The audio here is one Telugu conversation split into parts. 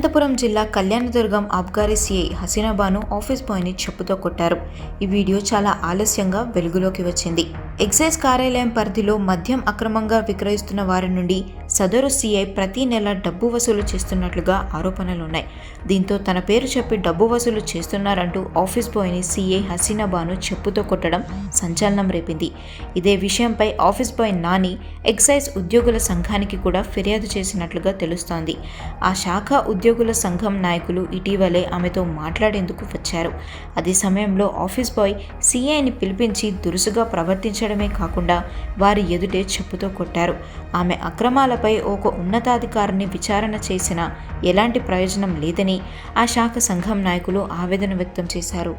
అనంతపురం జిల్లా కళ్యాణదుర్గం ఆబ్గారి సిఐ హసీనాబాను ఆఫీస్ బాయ్ని చెప్పుతో కొట్టారు. ఈ వీడియో చాలా ఆలస్యంగా వెలుగులోకి వచ్చింది. ఎక్సైజ్ కార్యాలయం పరిధిలో మద్యం అక్రమంగా విక్రయిస్తున్న వారి నుండి సదరు సీఐ ప్రతి నెల డబ్బు వసూలు చేస్తున్నట్లుగా ఆరోపణలున్నాయి దీంతో తన పేరు చెప్పి డబ్బు వసూలు చేస్తున్నారంటూ ఆఫీస్ బాయ్ని సిఐ హసీనాబాను చెప్పుతో కొట్టడం సంచలనం రేపింది. ఇదే విషయంపై ఆఫీస్ బాయ్ నాని ఎక్సైజ్ ఉద్యోగుల సంఘానికి కూడా ఫిర్యాదు చేసినట్లుగా తెలుస్తోంది. ఆ శాఖ ఉద్యోగుల సంఘం నాయకులు ఇటీవలే ఆమెతో మాట్లాడేందుకు వచ్చారు. అదే సమయంలో ఆఫీస్ బాయ్ సీఐని పిలిపించి దురుసుగా ప్రవర్తించడం ప్రవర్తించడమే కాకుండా వారి ఎదుటే చెప్పుతో కొట్టారు. ఆమె అక్రమాలపై ఒక ఉన్నతాధికారిని విచారణ చేసినా ఎలాంటి ప్రయోజనం లేదని ఆ శాఖ సంఘం నాయకులు ఆవేదన వ్యక్తం చేశారు.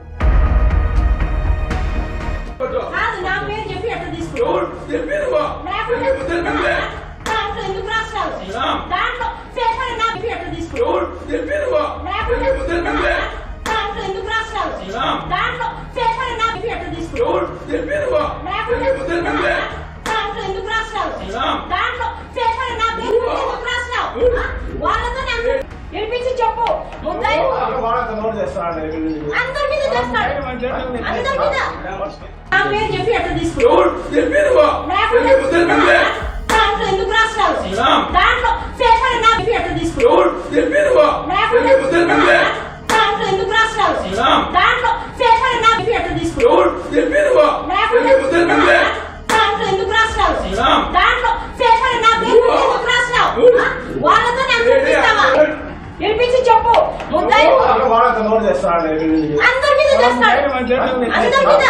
కాదు నా పేరు చెప్పి ఎట్లా తీసుకో ఎవరు తెలిపినవా లేకపోతే తెలిపినవా దాంట్లో ఎందుకు రాస్తావు ఎలా? దాంట్లో పేపర్ నా చెప్పి ఎట్లా తీసుకో ఎవరు తెలిపినవా లేకపోతే తెలిపినవా దాంట్లో ఎందుకు రాస్తావు ఎలా? దాంట్లో పేపర్ నా చెప్పి ఎట్లా తీసుకో ఎవరు తెలిపినవా లేకపోతే తెలిపినవా దాంట్లో ఎందుకు రాస్తావు ఎలా? దాంట్లో పేపర్ నా పేరు మీద ఎందుకు రాస్తావు ఆ? వాళ్ళతో నాకు వినిపించి చెప్పు. ముద్దాయి. అందరి మీద చేస్తాడు అందరి మీద నా పేరు చెప్పి ఎట్లా తీసుకో ఎవరు? తెలిపినవా లేకపోతే తెలిపినవా దాంట్లో ఎందుకు రాస్తావు? దాంట్లో పేపర్ నా చెప్పి ఎట్లా తీసుకో ఎవరు తెలిపినవా లేకపోతే తెలిపినవా దాంట్లో ఎందుకు రాస్తావు ఎలా? దాంట్లో పేపర్ నా చెప్పి ఎట్లా తీసుకో ఎవరు తెలిపినవా లేకపోతే తెలిపినవా దాంట్లో ఎందుకు రాస్తావు ఎలా? దాంట్లో పేపర్ నా పేరు మీద ఎందుకు రాస్తావు ఆ? వాళ్ళతో నాకు వినిపిస్తావా వినిపించి చెప్పు. ముద్దాయి అందరి మీద చేస్తాడు అందరి మీద.